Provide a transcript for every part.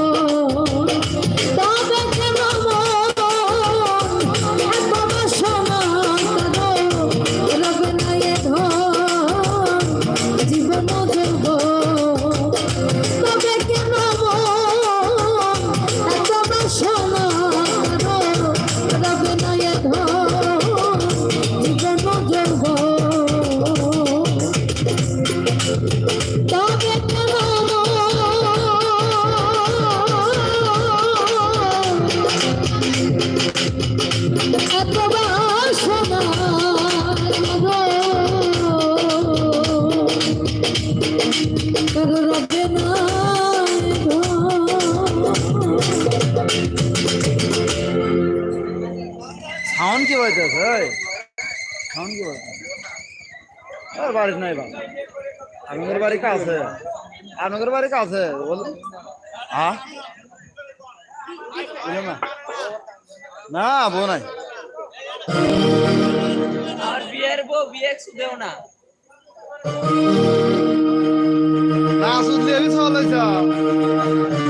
ooh. তোর রবে না সাউন্ড কি হয়েছে ভাই সাউন্ড কি হয়েছে বাড়ির নাই বাবা। আমাদের বাড়ি কাছে আমাদের বাড়ি কাছে বল না? না, বউ নাই। আর বিয়ের বউ বিয়ে দেও না। 那是连着的，是？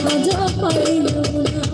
I don't know.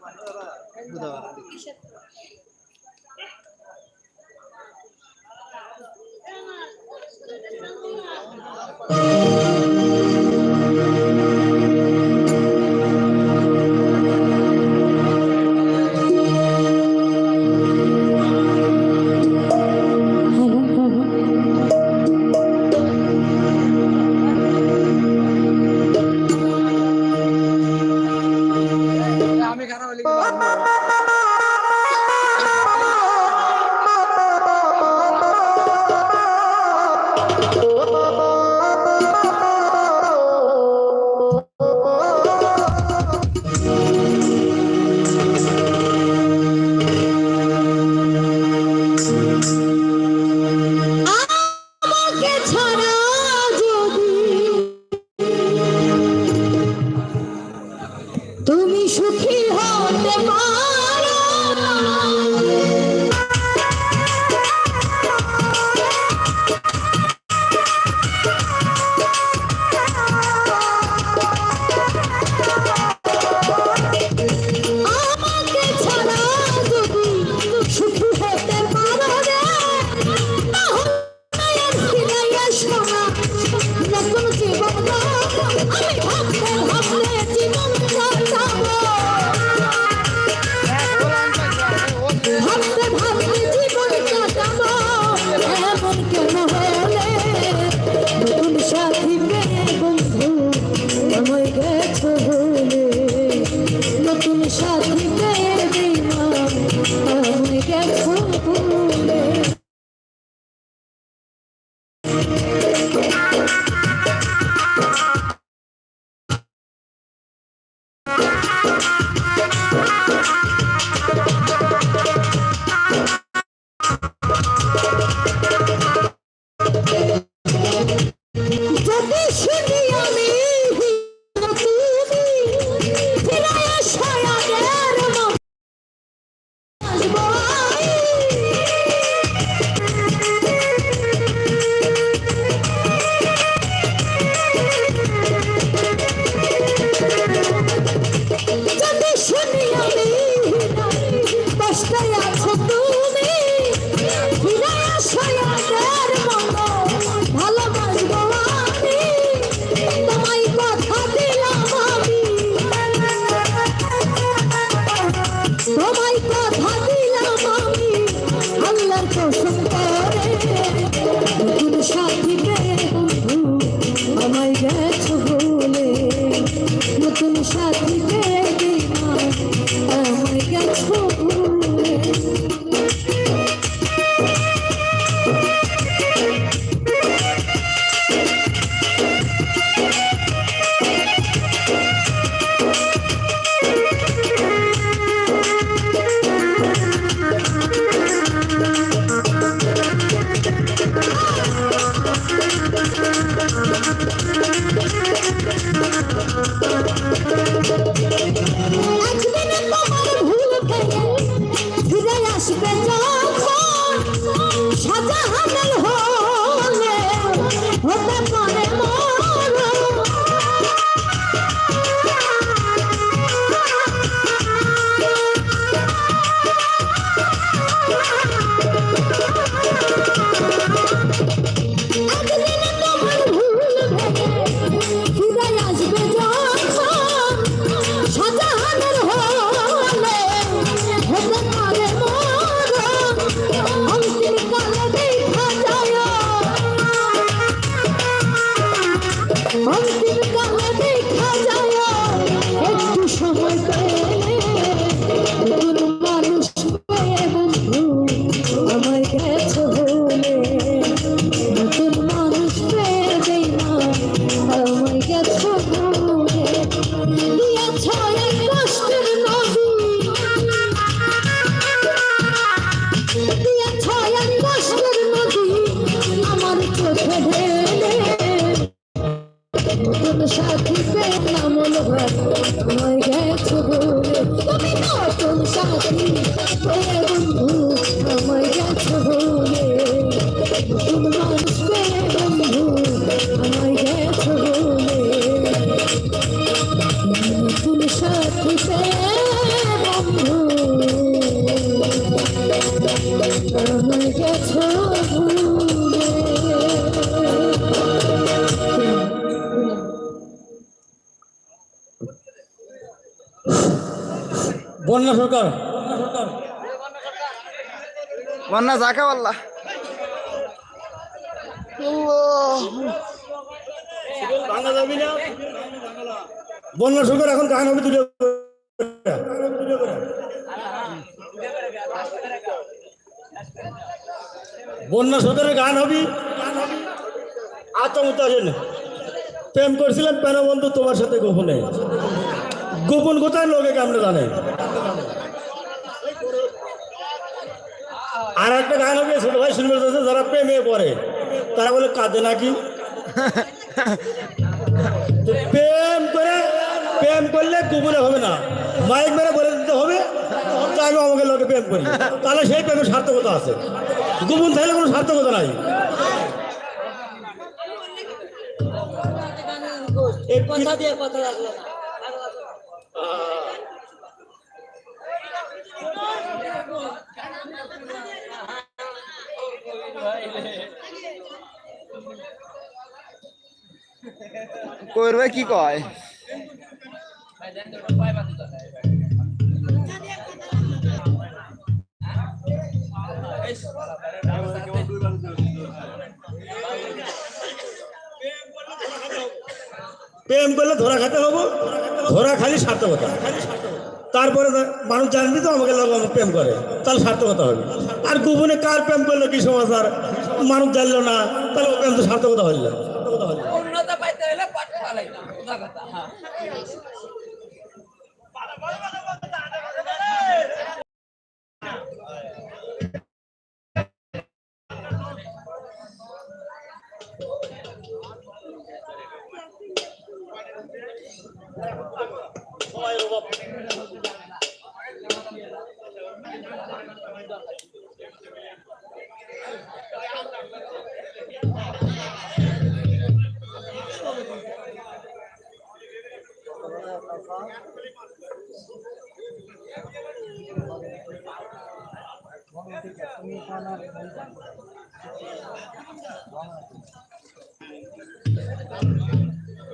আমি সরকার। বন্যা বললা বন্যা সরকার এখন গান হবে দুটো বন্যা সরকারের গান হবি। আতঙ্ক আসেন প্রেম করছিলাম প্রেম বন্ধু তোমার সাথে গোপনে। গোপন কোথায় লোকে কেমনে জানে? আর একটা গান হবে ছোট ভাই শুনবে যারা প্রেমে পড়ে তারা বলে কাঁদে নাকি? তো প্রেম করে প্রেম করলে গোপনে হবে না। মাইক মেরে বলে দিতে হবে যে আমি আমাকে লোকে প্রেম করি। তাহলে সেই প্রেমের সার্থকতা আছে। গোপন থাকলে কোনো সার্থকতা নাই। কথা দিয়ে কথা করবে, কি কয়? প্রেম করলে ধরা খেতে হব, ধরা খালি সার্থকতা। তারপরে মানুষ জানবি তো আমাকে লোক আমাকে প্রেম করে, তাহলে সার্থকতা হবে। আর গোপনে কার প্রেম করল কি সমাচার মানুষ জানলো না, তাহলে প্রেম তো সার্থকতা হইল